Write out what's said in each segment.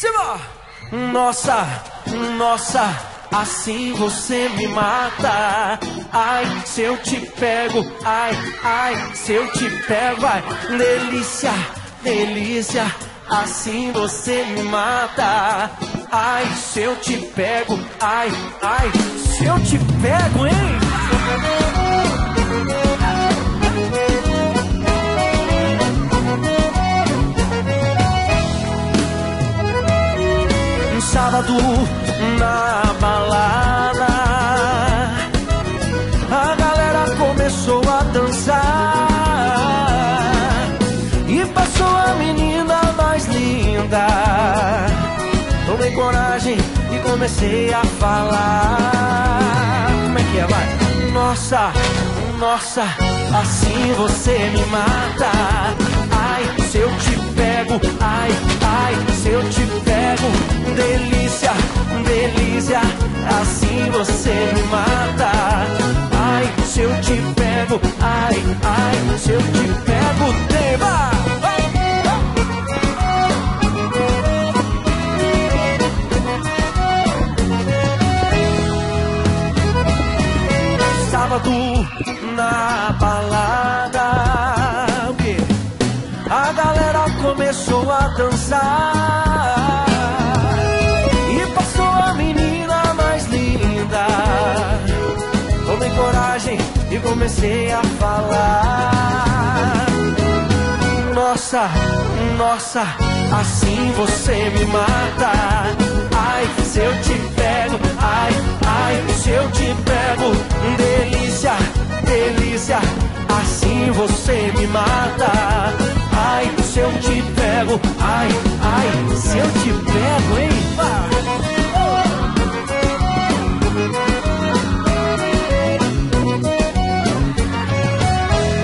Simba! Nossa, nossa, assim você me mata. Ai, se eu te pego, ai, ai, se eu te pego, ai, delícia, delícia, assim você me mata. Ai, se eu te pego, ai, ai, se eu te pego, hein? Passou a menina mais linda. Tomei coragem e comecei a falar. Como é que é, vai? Nossa, nossa, assim você me mata. Ai, se eu te pego, ai, ai, se eu te pego, delícia, delícia, assim você me mata. Ai, se eu te pego, ai, ai, se eu te pego, tema. Dançar e passou a menina mais linda. Tomei coragem e comecei a falar. Nossa, nossa, assim você me mata. Ai, se eu te pego, ai, ai, se eu te pego, delícia, delícia, assim você me mata. Pego, ai, ai, se eu te pego, hein?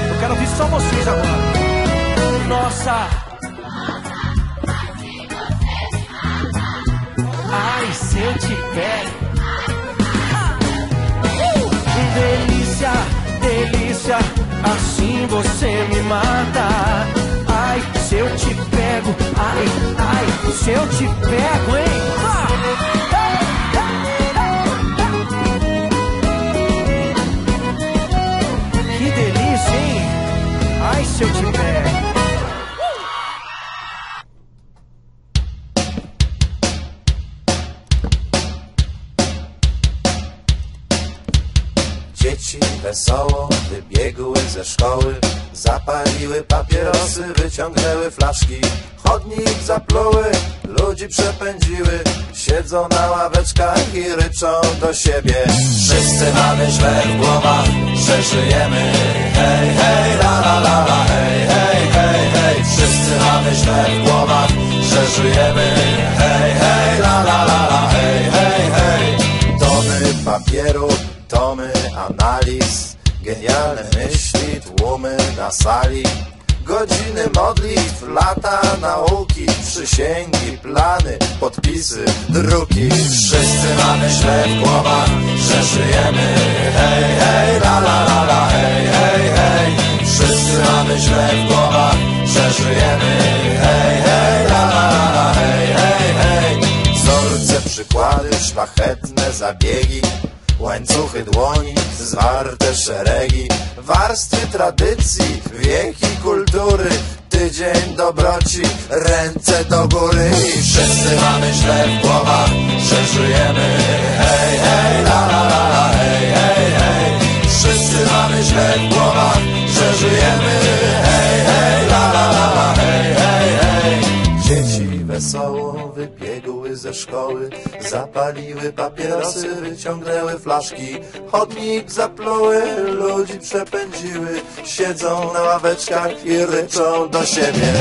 Eu quero ouvir só vocês agora. Nossa! Ai, se eu te pego. Delícia, delícia, assim você me mata. Se eu te pego, hein? Que delícia, hein? Ai, se eu te pego. Dzieci wesoło wybiegły ze szkoły, zapaliły papierosy, wyciągnęły flaszki, chodnik zapluły, ludzi przepędziły, siedzą na ławeczkach i ryczą do siebie. Wszyscy mamy źle w głowach, że żyjemy, hej, hej, la la la la, hej, hej, hej, hej. Wszyscy mamy źle w głowach, że żyjemy, hej, hej, la la la la, hej, hej, hej. Tony papieru, tomy analiz, genialne myśli, tłumy na sali. Godziny modlitw, lata nauki, przysięgi, plany, podpisy, druki. Wszyscy mamy źle w głowach, że żyjemy. Hej, hej, la la la la, hej, hej, hej. Wszyscy mamy źle w głowach, że żyjemy. Hej, hej, la la la la, hej, hej, hej. Wzorce, przykłady, szlachetne zabiegi Łańcuchy dłoni, zwarte szeregi Warstwy tradycji, wieki kultury Tydzień dobroci, ręce do góry. I wszyscy mamy źle w głowach, że żyjemy Hej, hej, la la la la, hej, hej, hej. Wszyscy mamy źle w głowach, że żyjemy Hej, hej, la la la la, hej, hej, hej. Dzieci wesoło wybiegły ze szkoły, zapaliły papierosy, wyciągnęły flaszki, chodnik zapluły, ludzi przepędziły, siedzą na ławeczkach i ryczą do siebie.